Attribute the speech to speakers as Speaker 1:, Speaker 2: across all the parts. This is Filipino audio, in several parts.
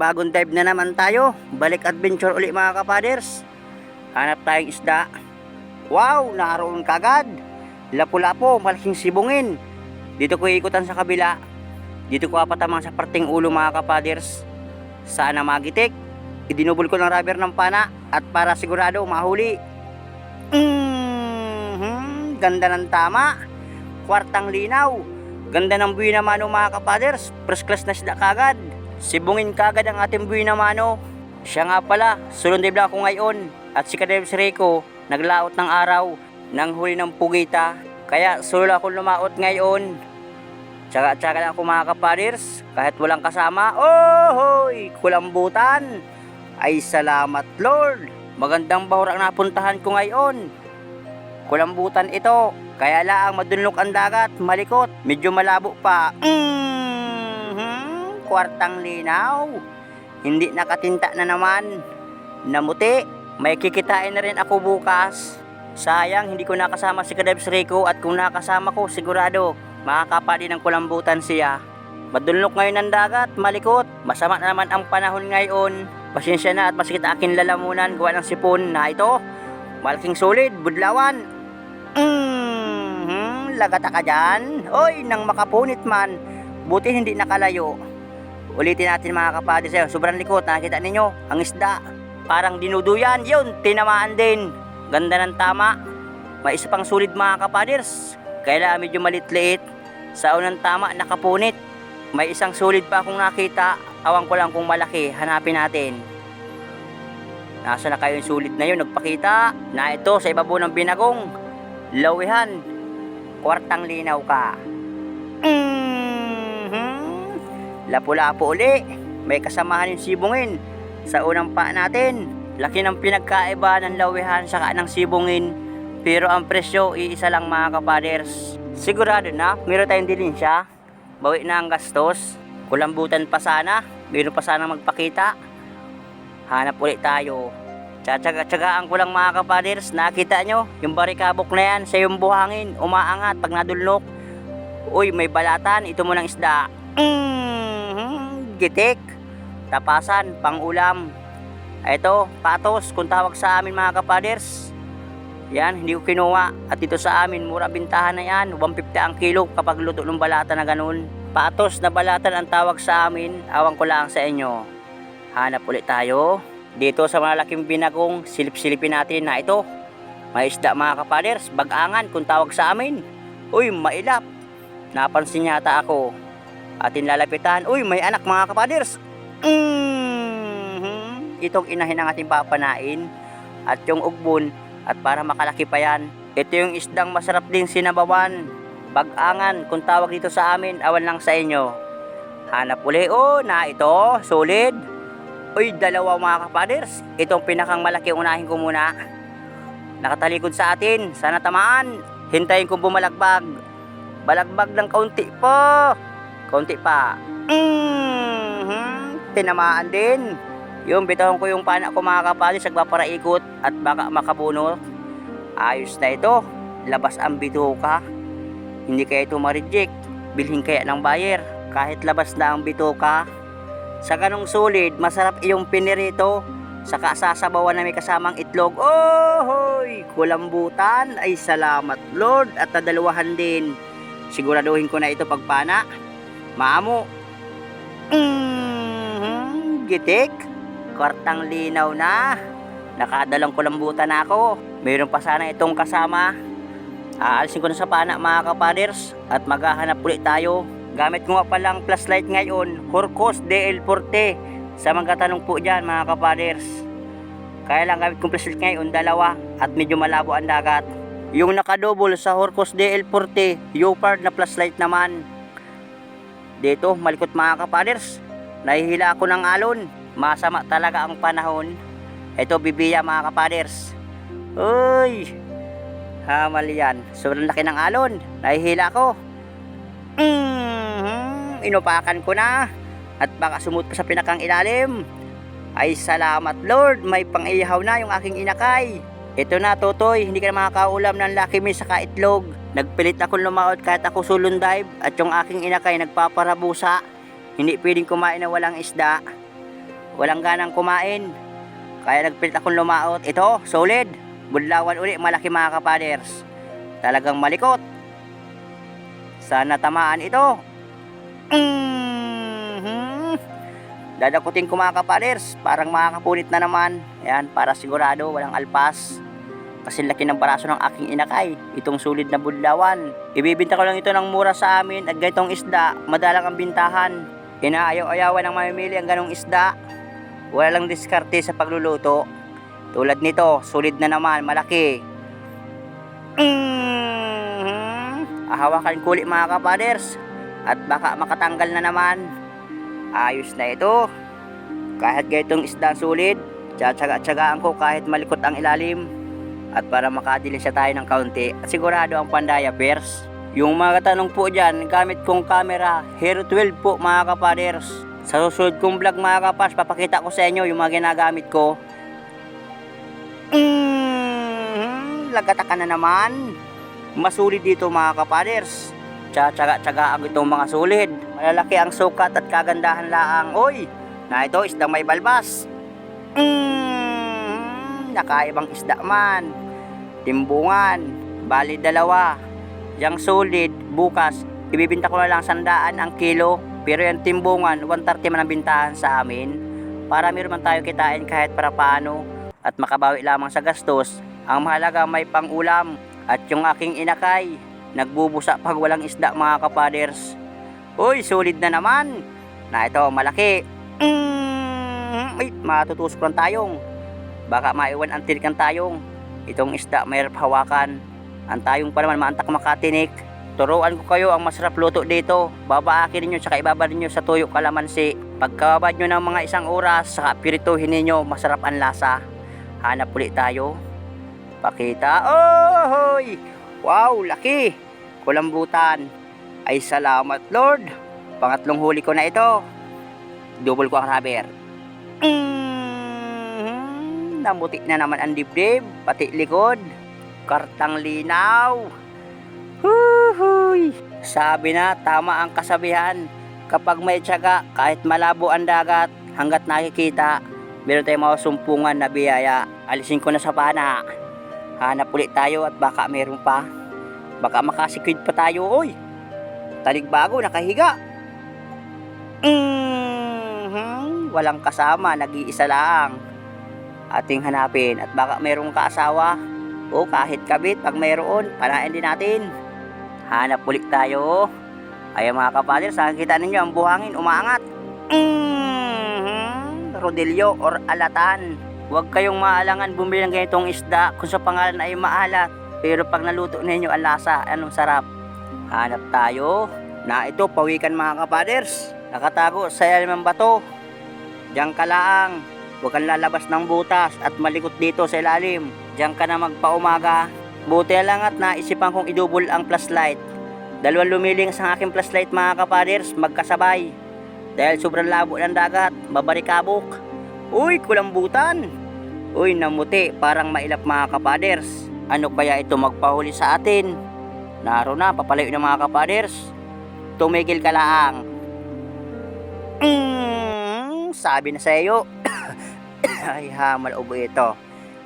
Speaker 1: Panibagong dive na naman tayo. Balik adventure uli mga kapaders. Hanap tayong isda. Wow, naroon kagad. Lapu-lapo, malaking sibungin. Dito ko ikutan sa kabila. Dito ko apatamang sa parting ulo mga kapaders. Sana magitik. Idinubol ko ng rubber ng pana at para sigurado mahuli. Mhm, ganda ng tama. Kwartang linaw. Ganda ng buwi na mano mga kapaders. First class na sila kagad. Sibungin kagad ang ating buwi na mano. Siya nga pala, lang ako ngayon. At si Kadeb Rico, naglaot ng araw nang huli ng pugita. Kaya solo ako lumaot ngayon. Tsaka-tsaka lang ako mga kapaders. Kahit walang kasama. Oh, hoy, kulambutan. Ay salamat Lord. Magandang bahura ang napuntahan ko ngayon. Kulambutan ito. Kaya lang madunlok ang dagat, malikot, medyo malabo pa. Mhm, kwartang linaw. Hindi nakatinta na naman. Namuti, may kikitain na rin ako bukas. Sayang, hindi ko nakasama si Kadebs Rico at kung nakasama ko, sigurado, makakapa din ng kulambutan siya. Madunlok ngayon ang dagat, malikot. Masama na naman ang panahon ngayon. Pasensya na at masikit akin lalamunan gawa ng sipon na ito. Malaking solid, budlawan. Mhm, lagata ka dyan. Oy, nang makapunit man. Buti hindi nakalayo. Ulitin natin mga kapatid sa'yo. Sobrang likot, nakita ninyo, ang isda. Parang dinuduyan, yun, tinamaan din. Ganda ng tama. May isa pang sulit mga kapaders. Kaya medyo malit-liit. Sa unang tama, nakapunit. May isang sulit pa akong nakita. Awang ko lang kung malaki. Hanapin natin. Nasa na kayo yung sulit na yun? Nagpakita na ito sa ibabaw ng binagong. Lawihan. Kwartang linaw ka. Lapu-lapu uli. May kasamahan yung sibungin. Sa unang pa natin. Laki ng pinagkaiba ng lawihan saka ng sibungin. Pero ang presyo, iisa lang mga kapaders. Sigurado na, meron tayong dilin siya. Bawi na ang gastos. Kulambutan pa sana. Meron pa sana magpakita. Hanap ulit tayo. Tsatsaga-tsagaan ko lang mga kapaders. Nakita nyo, yung barikabok na yan sa yung buhangin. Umaangat pag nadulnok. Uy, may balatan. Ito mo ng isda. Mhm, gitik. Tapasan, pang ulam. Ito, patos, kung tawag sa amin mga kapaders. Yan, hindi ko kinuha. At dito sa amin, mura bintahan na yan. 150 ang kilo kapag luto ng balatan na ganun. Patos na balatan ang tawag sa amin. Awang ko lang sa inyo. Hanap ulit tayo. Dito sa malaking binagong, silip-silipin natin na ito. May isda mga kapaders, bagangan kung tawag sa amin. Uy, mailap. Napansin yata ako. Atin lalapitan. Uy, may anak mga kapaders. Mhm. Itong inahin ang ating papanain. At yung ugbon. At para makalaki pa yan. Ito yung isdang masarap din sinabawan. Bagangan kung tawag dito sa amin. Awan lang sa inyo. Hanap uli. Oh, na ito. Solid. Uy, dalawa mga kapaders. Itong pinakang malaki unahin ko muna. Nakatalikod sa atin. Sana tamaan. Hintayin kong bumalagbag. Balagbag ng kaunti pa. Kaunti pa. Mhm. Tinamaan din. Yung bitahon ko yung pana ko mga kapaders. Nagpaparaikot at baka makabuno. Ayos na ito. Labas ang bituka. Hindi kaya ito ma-reject. Bilhin kaya ng buyer. Kahit labas na ang bituka. Sa ganong solid, masarap iyong pinirito. Saka sasabawan na may kasamang itlog. Oh, hoy! Kulambutan. Ay, salamat Lord. At nadalawahan din. Siguraduhin ko na ito pagpana. Maamo. Mhm, gitik. Kwartang linaw na. Nakadalang kulambutan na ako. Mayroon pa sana itong kasama. Aalisin ko na sa pana mga kapaders. At maghahanap ulit tayo. Gamit ko nga palang flashlight ngayon, Horcos DL40. Sa mga tanong po dyan mga kapaders. Kaya lang gamit kong flashlight ngayon, dalawa. At medyo malabo ang dagat. Yung nakadouble sa Horcos DL40, Leopard na flashlight naman. Dito, malikot mga kapaders. Nahihila ako ng alon. Masama talaga ang panahon. Ito, bibiya mga kapaders. Uy! Hamal yan. Sobrang laki ng alon. Nahihila ako. Mhm, inupakan ko na at baka sumut pa sa pinakang ilalim. Ay salamat Lord, may pang-ihaw na yung aking inakay. Ito na Totoy, hindi ka na makakaulam ng Lucky Me sa kaitlog. Nagpilit ako lumaot kahit ako sulon dive at yung aking inakay nagpaparabusa. Hindi pwedeng kumain na walang isda. walang ganang kumain. Kaya nagpilit akong lumaot. Ito, solid. Budlawan uli, malaki mga kapaders. Talagang malikot. Sana tamaan ito. Mhm. Dadakutin ko mga kapaders. Parang makakapunit na naman. Yan, para sigurado, walang alpas. Kasi laki ng baraso ng aking inakay. Itong sulit na budlawan. Ibibinta ko lang ito ng mura sa amin at ganitong isda, madalang ang bintahan. Inaayaw-ayawan ng mamimili ang ganong isda. Wala lang diskarte sa pagluluto. Tulad nito, sulit na naman, malaki. Mm-hmm. Ahawakan ko ulit mga kapaders. At baka makatanggal na naman. Ayos na ito. Kahit ganitong isda sulit, tsatsaga-tsagaan ko kahit malikot ang ilalim. At para makadili siya tayo ng kaunti, at sigurado ang pandaya pairs. Yung mga katanong po dyan, gamit kong camera, Hero 12 po mga kapaders. Sa susunod kong vlog mga kapas, papakita ko sa inyo yung mga ginagamit ko. Mm, lagata ka na naman. Masulit dito mga kapaders. Tsatsaga-tsaga ang itong mga sulid. Malalaki ang sukat at kagandahan laang. Oy, na ito isdang may balbas. Mm, nakaibang isda man. Timbungan, bali dalawa. Yang solid, bukas, ibibinta ko na lang sandaan ang kilo. Pero yung timbungan, 130 man ang bintahan sa amin. Para meron man tayo kitain kahit para paano. At makabawi lamang sa gastos. Ang mahalaga may pangulam. At yung aking inakay, nagbubusa pag walang isda mga kapaders. Uy, solid na naman. Na ito, malaki. Mm, ay, matutusok lang tayong. Baka maiwan ang tinikan tayong. Itong isda mayroon hawakan. Ang tayong pa naman maantak makatinik. Turuan ko kayo ang masarap luto dito. Babaakin ninyo tsaka ibaba ninyo sa tuyo kalamansi. Pagkababad nyo ng mga isang oras, saka pirituhin ninyo, masarap ang lasa. Hanap ulit tayo. Pakita. Oh, hoy! Wow, laki! Kulambutan. Ay salamat Lord. Pangatlong huli ko na ito. Double ko ang rubber. Mm, namuti na naman ang dibdib, pati likod. Kartang linaw. Huhuy! Sabi na, tama ang kasabihan. Kapag may tiyaga, kahit malabo ang dagat, hanggat nakikita, meron tayong mga na biyaya. Alisin ko na sa pana. Hanap ulit tayo at baka meron pa. Baka makasikwid pa tayo, oy. Talig bago, nakahiga. Mhm, walang kasama, nag-iisa lang. Ating hanapin at baka merong kaasawa o kahit kabit pag mayroon, panain din natin. Hanap ulit tayo. Ay mga kapader, saan kita ninyo ang buhangin umaangat. Mhm, Rodelio or alatan. Huwag kayong maalangan bumili ng ganitong isda kung sa pangalan ay maalat. Pero pag naluto ninyo ang lasa, anong sarap. Hanap tayo. Na ito, pawikan mga kapaders. Nakatago sa ilalim ng bato. Diyan ka lang. Huwag kang lalabas ng butas at malikot dito sa ilalim. Diyan ka na magpaumaga. Buti lang at naisipan kong idubol ang flashlight. Dalawang lumiling sa aking flashlight mga kapaders, magkasabay. Dahil sobrang labo ng dagat, babarikabok. Uy, kulambutan! Uy, namuti, parang mailap mga kapaders. Ano kaya ito magpahuli sa atin? Naro na, papalayo ng mga kapaders. Tumigil ka lang. Mm, sabi na sa iyo. Ay, hamal ubo ito.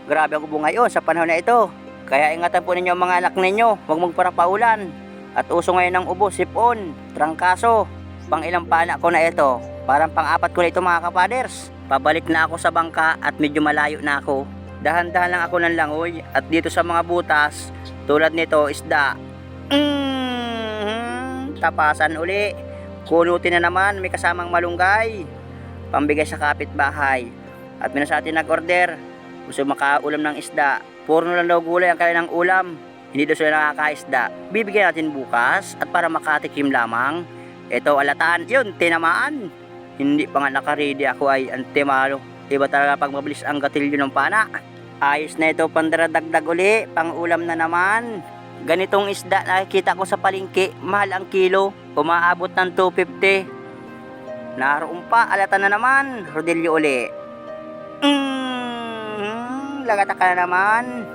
Speaker 1: Grabe ang ubo ngayon sa panahon na ito. Kaya ingatan po ninyo mga anak ninyo. Huwag magparapaulan. At uso ngayon ng ubo, sipon, trangkaso. Pang ilang pana ko na ito. Parang pang-apat ko na ito mga kapaders. Pabalik na ako sa bangka at medyo malayo na ako. Dahan-dahan lang ako ng langoy at dito sa mga butas, tulad nito, isda. Mm, tapasan uli. Kunutin na naman, may kasamang malunggay. Pambigay sa kapitbahay. At meron sa atin nag-order. Gusto makaulam ng isda. Puro lang daw gulay ang kanilang ulam. Hindi daw sila nakakaisda. Bibigyan natin bukas at para makatikim lamang. Ito alatan, yun, tinamaan. Hindi pa nga nakaready ako ay antimalo. Iba talaga pag mabilis ang gatilyo ng pana. Ayos na ito pandaradagdag uli, pang ulam na naman. Ganitong isda nakikita ko sa palengke, mahal ang kilo, umaabot ng 250. Naroon pa, alata na naman, rodelyo uli. Mm, lagata ka na naman.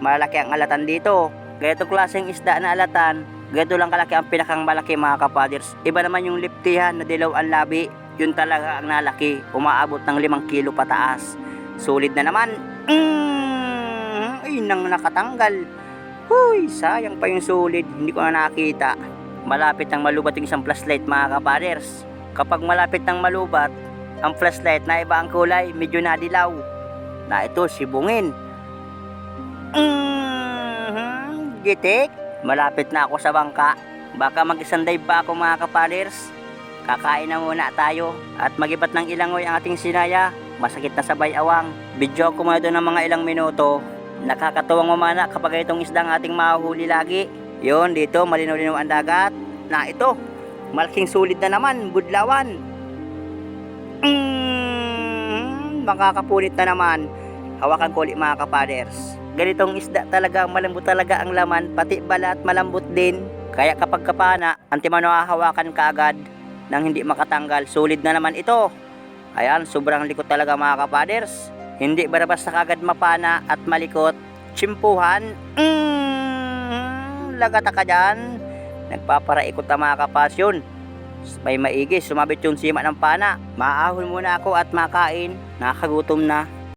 Speaker 1: Malaki ang alatan dito. Ganitong klaseng isda na alatan, ganito lang kalaki ang pinakang malaki mga kapaders. Iba naman yung liptihan na dilaw ang labi. yun talaga ang nalaki. Umaabot ng limang kilo pataas. Sulit na naman. Mm, ay, nang nakatanggal. Huy, sayang pa yung sulit. Hindi ko na nakita. Malapit ang malubat yung isang flashlight mga kapaders. Kapag malapit ng malubat, ang flashlight na iba ang kulay, medyo nadilaw. Na ito, sibungin. Mm, gitik. Malapit na ako sa bangka. Baka dive pa ako mga kapaders. Kakain na muna tayo at magibat ng ilangoy ang ating sinaya. Masakit na sabay awang. Video ko muna doon ng mga ilang minuto. Nakakatuwang mamana kapag itong isdang ating mahuhuli lagi. Yon dito malinaw-linaw ang dagat. Na ito, malaking sulit na naman, budlawan. Mm, makakapunit na naman. Hawakan ko ulit mga kapaders. Ganitong isda talaga, malambot talaga ang laman, pati balat malambot din. Kaya kapag kapana, antimano hahawakan ka agad nang hindi makatanggal. Solid na naman ito. Ayan, sobrang likot talaga mga kapaders. Hindi barabas na kagad mapana at malikot. Tsimpuhan. Mm, lagata ka dyan. Nagpaparaikot na mga kapasyon. May maigi, sumabit yung sima ng pana. Maahon muna ako at makain. Nakakagutom na.